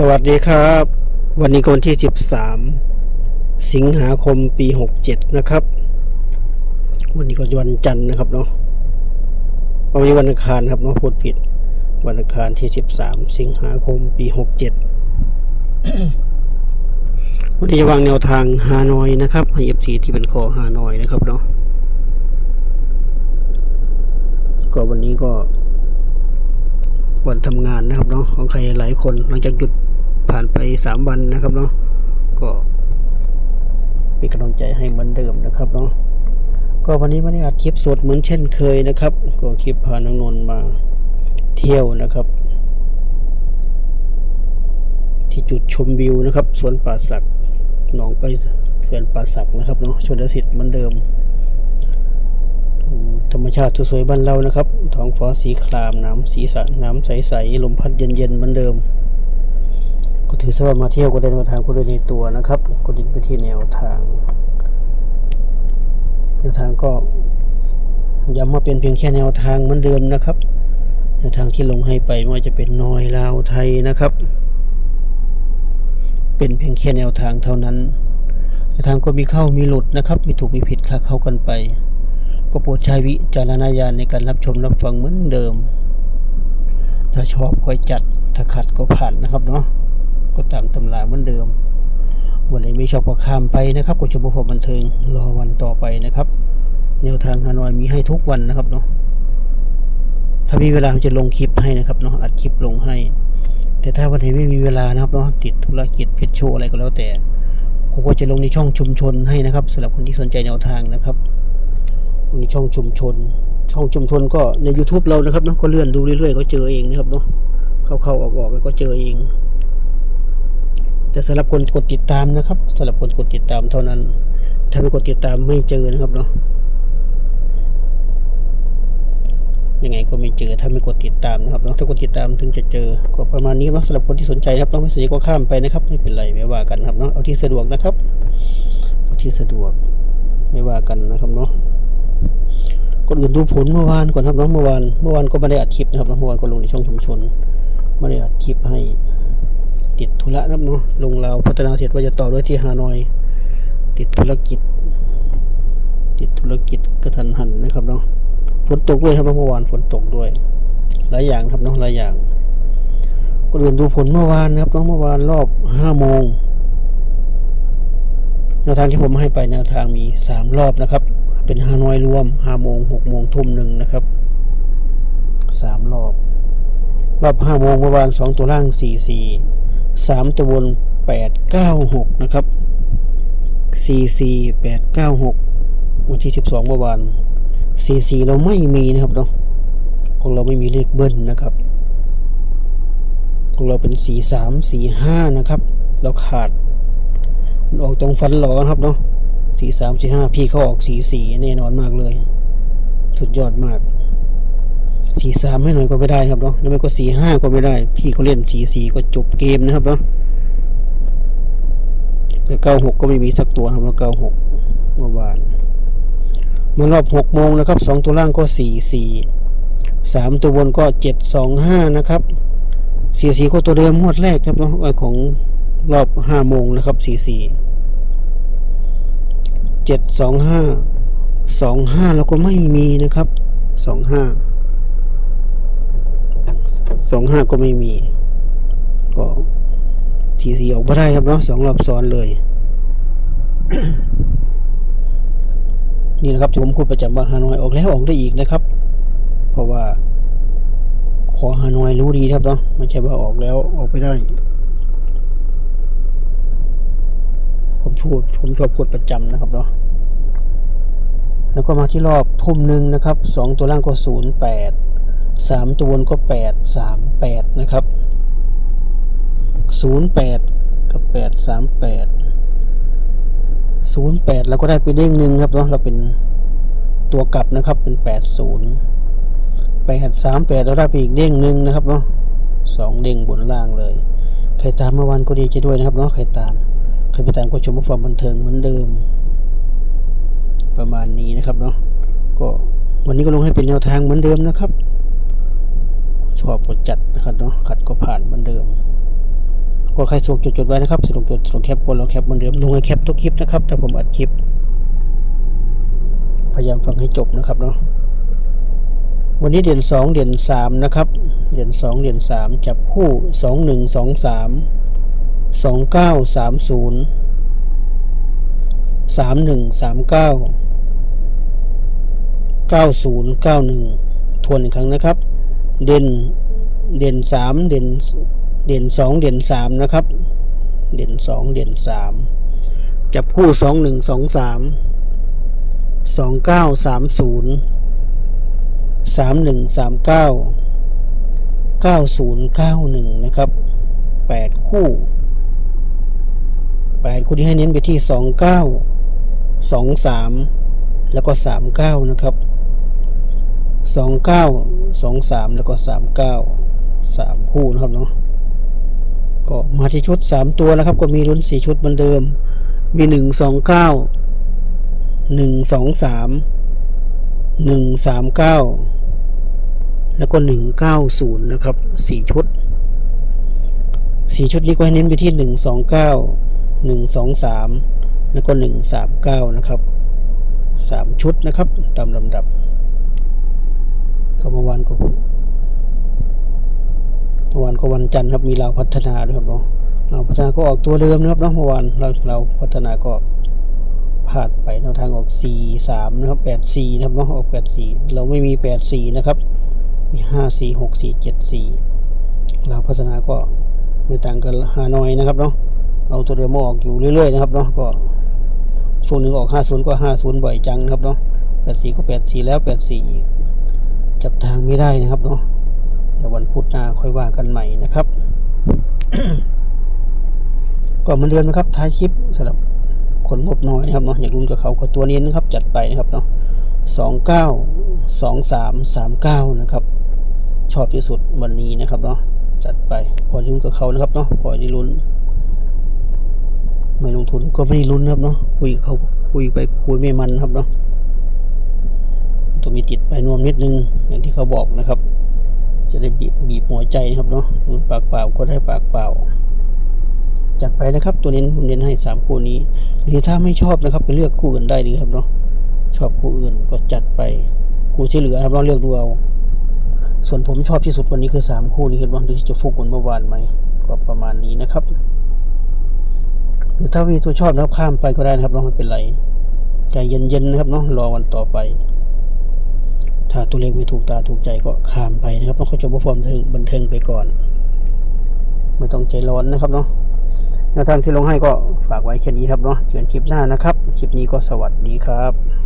สวัสดีครับ วันนี้วันที่ 13 สิงหาคมปี 67 นะครับ วันนี้ก็วันจันทร์นะครับเนาะวันนี้วันอังคารครับเนาะพูดผิด วันอังคารที่ 13 สิงหาคมปี 67 วันนี้จะวางแนวทางฮานอยนะครับให้เอฟซีที่เป็นคอฮานอยนะครับเนาะก็วันนี้ก็วันทำงานนะครับเนาะของใครหลายคนหลังจากหยุด ผ่านไปสามวันนะครับเนาะก็เป็นกำลังใจให้เหมือนเดิมนะครับเนาะก็วันนี้ไม่ได้อัดคลิปสดเหมือนเช่นเคยนะครับ ก็คลิปพาน้องนนท์มาเที่ยวนะครับ ที่จุดชมวิวนะครับสวนป่าสักหนองไปเขื่อนป่าสักนะครับเนาะชนสิทธิ์เหมือนเดิม ธรรมชาติสวยๆบ้านเรานะครับท้องฟ้าสีครามน้ำสีสะน้ำใสๆลมพัดเย็นๆเหมือนเดิม ก็ถือซะว่ามาเที่ยวก็ได้แนวทางก็ได้ในตัวนะครับก็ดิ้นไปที่แนวทาง แนวทางก็ย้ำมาเป็นเพียงแค่แนวทางเหมือนเดิมนะครับ แนวทางที่ลงให้ไปไม่ว่าจะเป็นนอยลาวไทยนะครับ เป็นเพียงแค่แนวทางเท่านั้น แนวทางก็มีเข้ามีหลุดนะครับ มีถูกมีผิดค่าเข้ากันไป ก็โปรดใช้วิจารณญาณในการรับชมรับฟังเหมือนเดิม ถ้าชอบค่อยจัดถ้าขัดก็ผ่านนะครับเนาะ ก็ตามตำราเหมือนเดิม วันไหนไม่ชอบก็ข้ามไปนะครับก็ชมพบันเทิงรอวันต่อไปนะครับแนวทางฮานอยมีให้ทุกวันนะครับเนาะถ้ามีเวลาผมจะลงคลิปให้นะครับเนาะอัดคลิปลงให้ แต่ถ้าวันไหนไม่มีเวลานะครับเนาะติดธุรกิจเพชรโชว์อะไรก็แล้วแต่ผมก็จะลงในช่องชุมชนให้นะครับสำหรับคนที่สนใจแนวทางนะครับตรงนี้ช่องชุมชน ช่องชุมชนก็ใน YouTube เรานะครับเนาะก็เลื่อนดูเรื่อยๆก็เจอเองนะครับเนาะเข้าๆออกๆแล้วก็เจอเอง แต่สำหรับคนกดติดตามนะครับสำหรับคนกดติดตามเท่านั้น ถ้าไม่กดติดตามไม่เจอนะครับเนาะยังไงก็ไม่เจอถ้าไม่กดติดตามนะครับเนาะถ้ากดติดตามถึงจะเจอก็ประมาณนี้เนาะสำหรับคนที่สนใจนะครับเนาะไม่สนใจก็ข้ามไปนะครับ ไม่เป็นไรไม่ว่ากันครับเนาะเอาที่สะดวกนะครับเอาที่สะดวกไม่ว่ากันนะครับเนาะก่อนอื่นดูผลเมื่อวานก่อนครับเนาะเมื่อวานเมื่อวานก็ไม่ได้อัดคลิปนะครับเนาะเมื่อวานก็ลงในช่องชุมชนไม่ได้อัดคลิปให้ ติดธุระนะครับเนาะลงเราพัฒนาเสร็จว่าจะต่อด้วยที่ฮานอย ติดธุรกิจ ติดธุรกิจกระทันหันนะครับเนาะฝนตกด้วยครับเมื่อวานฝนตกด้วย หลายอย่างครับเนาะหลายอย่างก่อนอื่นดูผลเมื่อวานนะครับเนาะเมื่อวานรอบห้าโมงแนวทางที่ผมให้ไปแนวทางมีสามรอบนะครับ เป็นฮานอยรวมห้าโมงหกโมงทุ่มหนึ่งนะครับสามรอบ รอบห้าโมงเมื่อวานสองตัวล่างสี่สี่ สามตัวบนแปดเก้าหกนะครับสี่สี่แปดเก้าหกวันที่สิบสองเมื่อวานสี่สี่เราไม่มีนะครับเนาะของเราไม่มีเลขเบิ้ลนะครับ ของเราเป็นสี่สามสี่ห้านะครับ เราขาดมันออกตรงฟันหลอครับเนาะสี่สามสี่ห้าพี่เขาออกสี่สี่แน่นอนมากเลย สุดยอดมาก สี่สามให้หน่อยก็ไม่ได้นะครับเนาะแล้วไม่ก็สี่ห้าก็ไม่ได้ พี่เขาเล่นสี่สี่ก็จบเกมนะครับเนาะแต่เก้าหกก็ไม่มีสักตัวนะครับเก้าหกเมื่อวานมารอบหกโมงนะครับสองตัวล่างก็สี่สี่สามตัวบนก็เจ็ดสองห้านะครับสี่สี่ก็ตัวเดิมงวดแรกครับเนาะของรอบห้าโมงนะครับสี่สี่เจ็ดสองห้าสองห้าเราก็ไม่มีนะครับสองห้า สองห้าก็ไม่มี ก็สีสีออกมาได้ครับเนาะสองรอบซ้อนเลย นี่นะครับที่ผมพูดประจำว่าฮานอยออกแล้วออกได้อีกนะครับ เพราะว่า ขอฮานอยรู้ดีครับเนาะไม่ใช่ว่าออกแล้วออกไปได้ ผมพูดผมชอบกดประจำนะครับเนาะแล้วก็มาที่รอบทุ่มหนึ่งนะครับสองตัวล่างก็ศูนย์แปด สามตัวบนก็แปดสามแปดนะครับศูนย์แปดกับแปดสามแปดศูนย์แปดเราก็ได้ไปเด้งหนึ่งครับเนาะเราเป็นตัวกลับนะครับเป็นแปดศูนย์แปดสามแปดเราได้ไปอีกเด้งหนึ่งนะครับเนาะสองเด้งบนล่างเลย ใครตามเมื่อวานก็ดีใจด้วยนะครับเนาะใครตามใครไปตามก็ชมความบันเทิงเหมือนเดิม ประมาณนี้นะครับเนาะก็วันนี้ก็ลงให้เป็นแนวทางเหมือนเดิมนะครับ ชอบกดจัดนะครับเนาะขัดก็ผ่านเหมือนเดิมพอใครสะดวกจดๆไว้นะครับสะดวกจดสะดวกแคปบนเราแคปเหมือนเดิมลงให้แคปทุกคลิปนะครับถ้าผมอัดคลิป พยายามฟังให้จบนะครับเนาะวันนี้เด่นสองเด่นสามนะครับ เด่นสองเด่นสามจับคู่สองหนึ่งสองสามสองเก้าสามศูนย์สามหนึ่งสามเก้าเก้าศูนย์เก้าหนึ่งทวนอีกครั้งนะครับ เด่นเด่นสามเด่นเด่นสองเด่นสามนะครับ เด่นสองเด่นสามจับคู่สองหนึ่งสองสามสองเก้าสามศูนย์สามหนึ่งสามเก้าเก้าศูนย์เก้าหนึ่งนะครับแปดคู่แปดคู่ที่ให้เน้นไปที่สองเก้าสองสามแล้วก็สามเก้านะครับ สองเก้าสองสามแล้วก็สามเก้าสามคู่นะครับเนาะก็มาที่ชุดสามตัวแล้วครับก็มีลุ้นสี่ชุดเหมือนเดิม มีหนึ่งสองเก้าหนึ่งสองสามหนึ่งสามเก้าแล้วก็หนึ่งเก้าศูนย์นะครับสี่ชุดสี่ชุดนี้ก็ให้เน้นไปที่หนึ่งสองเก้าหนึ่งสองสามแล้วก็หนึ่งสามเก้านะครับสามชุดนะครับตามลำดับ ก็เมื่อวานก็เมื่อวานก็วันจันทร์ครับมีเราพัฒนาด้วยครับเนาะเราพัฒนาก็ออกตัวเดิมนะครับเนาะเมื่อวานเราเราพัฒนาก็พลาดไปแนวทางออก4 3นะครับ8 4นะครับเนาะออก8 4เราไม่มี8 4นะครับ มี5 4 6 4 7 4 เราพัฒนาก็ไม่ต่างกันฮานอยนะครับเนาะเอาตัวเดิมมาออกอยู่เรื่อยๆนะครับเนาะก็ช่วงหนึ่งออก 50 ก็ 50 บ่อยจังนะครับเนาะ84 ก็ 84 แล้ว 84 อีก จับทางไม่ได้นะครับเนาะเดี๋ยววันพุธหน้าค่อยว่ากันใหม่นะครับก็เหมือนเดิมนนะครับท้ายคลิปสำหรับคนงบน้อยครับเนาะอยากรุนกับเขาก็ตัวนี้นะครับ จัดไปนะครับเนาะสองเก้าสองสามสามเก้านะครับ ชอบที่สุดวันนี้นะครับเนาะจัดไปพอรุนกับเขานะครับเนาะพอได้ลุ้น ไม่ลงทุนก็ไม่ได้ลุ้นนะครับเนาะคุยเขาคุยไปคุยไม่มันครับเนาะ ติดไปนวมนิดนึงอย่างที่เขาบอกนะครับ จะได้บีบบีบหัวใจนะครับเนาะหนุนปากเปล่าก็ได้ปากเปล่า จัดไปนะครับ ตัวเน้นผมเน้นให้สามคู่นี้ หรือถ้าไม่ชอบนะครับไปเลือกคู่อื่นได้เลยครับเนาะชอบคู่อื่นก็จัดไปคู่ที่เหลือครับเราเลือกดูเอาส่วนผมชอบที่สุดวันนี้คือสามคู่นี้ครับว่าดูที่จะฟุกเหมือนเมื่อวานไหมก็ประมาณนี้นะครับ หรือถ้ามีตัวชอบนะครับข้ามไปก็ได้นะครับเนาะไม่เป็นไรใจเย็นๆนะครับเนาะรอวันต่อไป ถ้าตัวเลขไม่ถูกตาถูกใจก็ข้ามไปนะครับต้องเข้าชมว่าความเทิงบันเทิงไปก่อน ไม่ต้องใจร้อนนะครับเนาะแนวทางที่ลงให้ก็ฝากไว้แค่นี้ครับเนาะเจอกันคลิปหน้านะครับ คลิปนี้ก็สวัสดีครับ